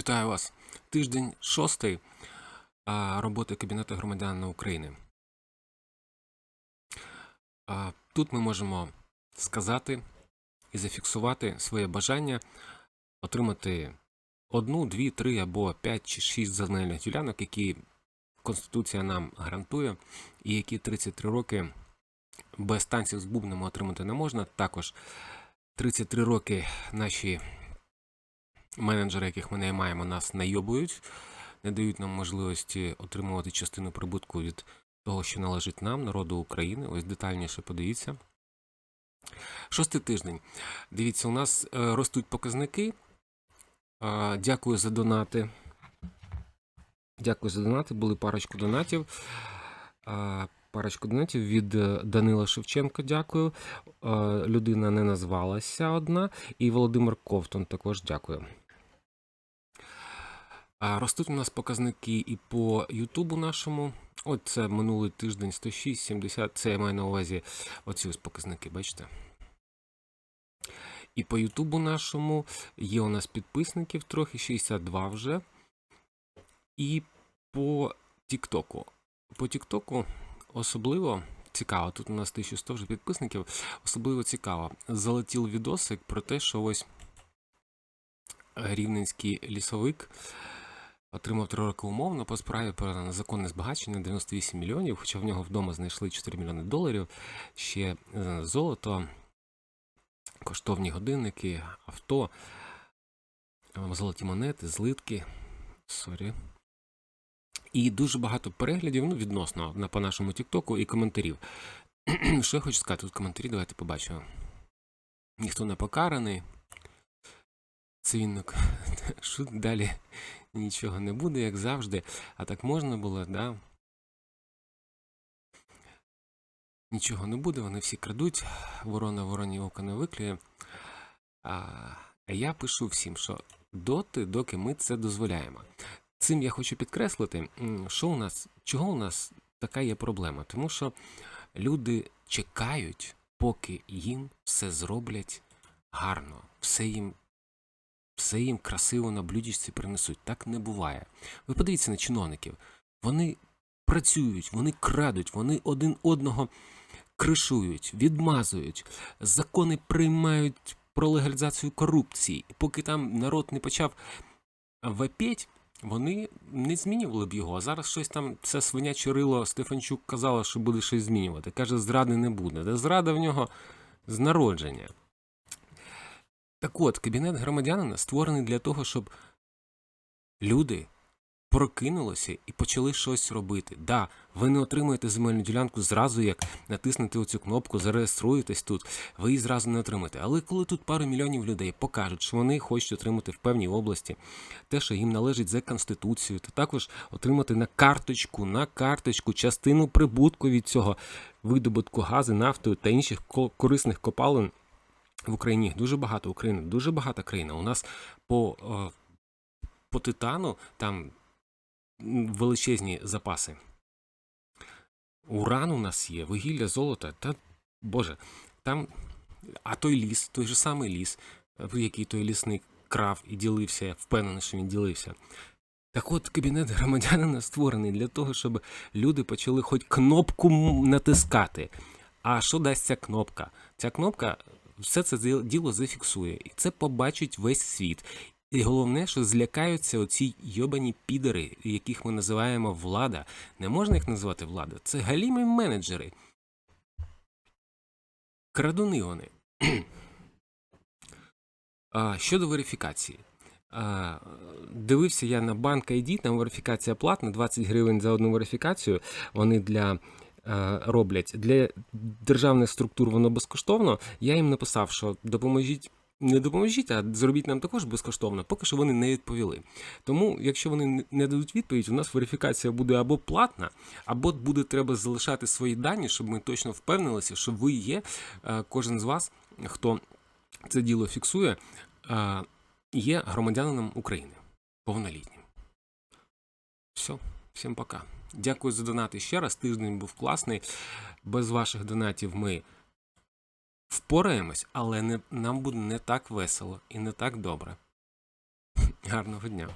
Вітаю вас. Тиждень шостий роботи Кабінету громадян України. Тут ми можемо сказати і зафіксувати своє бажання отримати одну, дві, три або п'ять чи шість земельних ділянок, які Конституція нам гарантує, і які 33 роки без танців з бубнами отримати не можна. Також 33 роки наші менеджери, яких ми наймаємо, нас найобують, не дають нам можливості отримувати частину прибутку від того, що належить нам, народу України. Ось детальніше подивіться. Шостий тиждень. Дивіться, у нас е, ростуть показники. Е, Дякую за донати. Дякую за донати. Були парочку донатів. Е, Парочку донатів від Данила Шевченка. Дякую. Людина не назвалася одна. І Володимир Ковтун також дякую. Ростуть у нас показники і по Ютубу нашому. От це минулий тиждень 106, 70. Це я маю на увазі оці ось показники, бачите? І по Ютубу нашому є у нас підписників трохи, 62 вже. І по Тіктоку. По Тіктоку особливо цікаво. Тут у нас 1100 вже підписників. Особливо цікаво. Залетів відосик про те, що ось рівненський лісовик отримав три роки умовно по справі про незаконне збагачення 98 мільйонів, хоча в нього вдома знайшли 4 мільйони доларів, ще е, золото, коштовні годинники, авто, е, золоті монети, злитки. Сорі. І дуже багато переглядів, ну, відносно на, по нашому Тіктоку і коментарів. Що я хочу сказати? Тут коментарі, давайте побачимо. Ніхто не покараний. Цивінник. Що далі нічого не буде, як завжди. А так можна було, да? Нічого не буде, вони всі крадуть, ворона вороні ока не виклює. А, я пишу всім, що доти, доки ми це дозволяємо. Цим я хочу підкреслити, що у нас, чого у нас така є проблема. Тому що люди чекають, поки їм все зроблять гарно, все їм все їм красиво на блюдечці принесуть. Так не буває. Ви подивіться на чиновників. Вони працюють, вони крадуть, вони один одного кришують, відмазують, закони приймають про легалізацію корупції. І поки там народ не почав вапіть, вони не змінювали б його. А зараз щось там, це свиняче рило Стефанчук казала, що буде щось змінювати. Каже, зради не буде. Де зрада в нього з народження. Так от, кабінет громадянина створений для того, щоб люди прокинулися і почали щось робити. Да, ви не отримуєте земельну ділянку зразу, як натиснете оцю кнопку, зареєструєтесь тут, ви її зразу не отримаєте. Але коли тут пару мільйонів людей покажуть, що вони хочуть отримати в певній області те, що їм належить за конституцією, то також отримати на карточку, на карточку частину прибутку від цього видобутку газу, нафтою та інших корисних копалин в Україні їх дуже багато України, дуже багата країна. У нас по, е, по титану там величезні запаси. Уран у нас є, вугілля, золото. Та Боже, там. А той ліс, той же самий ліс, в який той лісник крав і ділився, я впевнений, що він ділився. Так от кабінет громадянина створений для того, щоб люди почали хоч кнопку натискати. А що дасть ця кнопка? Ця кнопка все це діло зафіксує, і це побачить весь світ. І головне, що злякаються оці йобані підери, яких ми називаємо влада. Не можна їх називати влада. Це галімі менеджери. Крадуни вони. а, щодо верифікації. А, дивився я на банк ID, там верифікація платна, 20 гривень за одну верифікацію. Вони для роблять для державних структур воно безкоштовно. Я їм написав, що допоможіть. Не допоможіть, а зробіть нам також безкоштовно, поки що вони не відповіли. Тому, якщо вони не- не дадуть відповідь, у нас верифікація буде або платна, або буде треба залишати свої дані, щоб ми точно впевнилися, що ви є, е, кожен з вас, хто це діло фіксує, е, є громадянином України, повнолітнім. Все, всім пока. Дякую за донати ще раз. Тиждень був класний. Без ваших донатів ми впораємось, але не, нам буде не так весело і не так добре. Гарного дня.